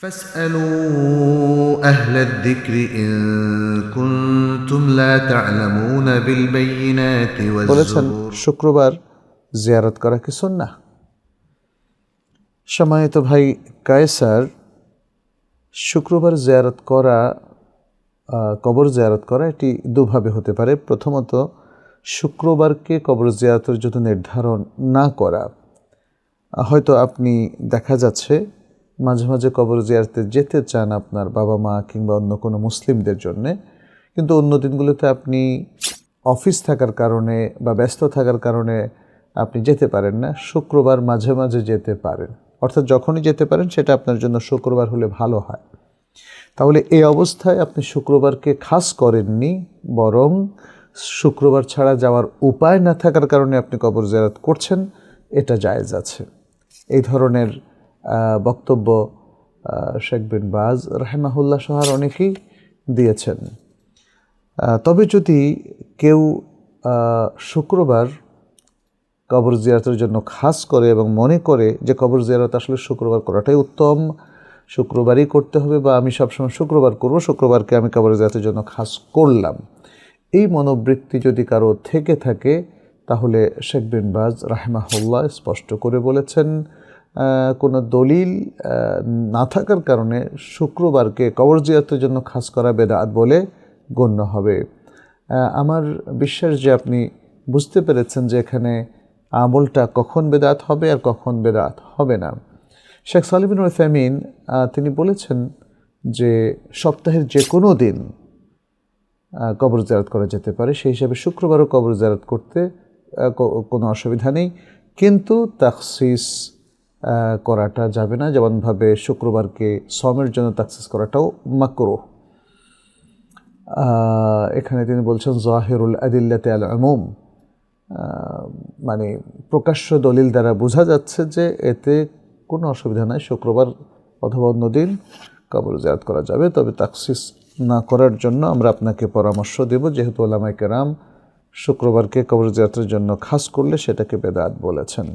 فاسألوا أهل الذكر إن كنتم لا تعلمون بالبينات বলেছেন والزبور শুক্রবার জিয়ারত করা কি সুন্নাহ সম্মানিত ভাই কায়সার শুক্রবার জিয়ারত করা আহ, কবর জিয়ারত করা এটি দুভাবে হতে পারে প্রথমত শুক্রবারকে কবর জিয়ারতের জন্য নির্ধারণ না করা হয়তো আপনি দেখা যাচ্ছে মাঝে মাঝে কবর জিয়ারতে যেতে চান আপনার বাবা মা কিংবা অন্য কোনো মুসলিমদের জন্যে। কিন্তু অন্য দিনগুলোতে আপনি অফিস থাকার কারণে বা ব্যস্ত থাকার কারণে আপনি যেতে পারেন না, শুক্রবার মাঝে মাঝে যেতে পারেন। অর্থাৎ যখনই যেতে পারেন, সেটা আপনার জন্য শুক্রবার হলে ভালো হয়। তাহলে এই অবস্থায় আপনি শুক্রবারকে খাস করেননি, বরং শুক্রবার ছাড়া যাওয়ার উপায় না থাকার কারণে আপনি কবর জিয়ারত করছেন, এটা জায়েজ আছে। এই ধরনের বক্তব্য শেখ বিন বাজ রাহেমাহুল্লাহ সহার অনেকেই দিয়েছেন। তবে যদি কেউ শুক্রবার কবর জিয়ারতের জন্য খাস করে এবং মনে করে যে কবর জিয়ারত আসলে শুক্রবার করাটাই উত্তম, শুক্রবারই করতে হবে বা আমি সবসময় শুক্রবার করব, শুক্রবারকে আমি কবর জিয়ারতের জন্য খাস করলাম। এই মনোবৃত্তি যদি কারও থেকে থাকে, তাহলে শেখ বিন বাজ রাহেমাহুল্লাহ স্পষ্ট করে বলেছেন কোনো দলিল না থাকার কারণে শুক্রবারকে কবর জিয়ারতের জন্য খাস করা বেদাত বলে গণ্য হবে। আমার বিশ্বাস যে আপনি বুঝতে পেরেছেন যে এখানে আমলটা কখন বেদাত হবে আর কখন বেদাত হবে না। শেখ সালিবিন ওসামিন তিনি বলেছেন যে সপ্তাহের যে কোনো দিন কবর জারাত করা যেতে পারে। সেই হিসাবে শুক্রবারও কবর জারাত করতে কোনো অসুবিধা নেই। কিন্তু তাকসিস করাটা যাবে না। যেমনভাবে শুক্রবারকে সমের জন্য তাকসিস করাটাও মাকরো এখানে তিনি বলছেন, জাহেরুল আদিল্লাতে আল আমুম মানে প্রকাশ্য দলিল দ্বারা বোঝা যাচ্ছে যে এতে কোনো অসুবিধা নাই। শুক্রবার অথবা অন্য দিন কবর জায়াত করা যাবে। তবে তাকসিস না করার জন্য আমরা আপনাকে পরামর্শ দেব। যেহেতু ওলামাই কেরাম শুক্রবারকে কবর জায়াতের জন্য খাস করলে সেটাকে বেদাত বলেছেন।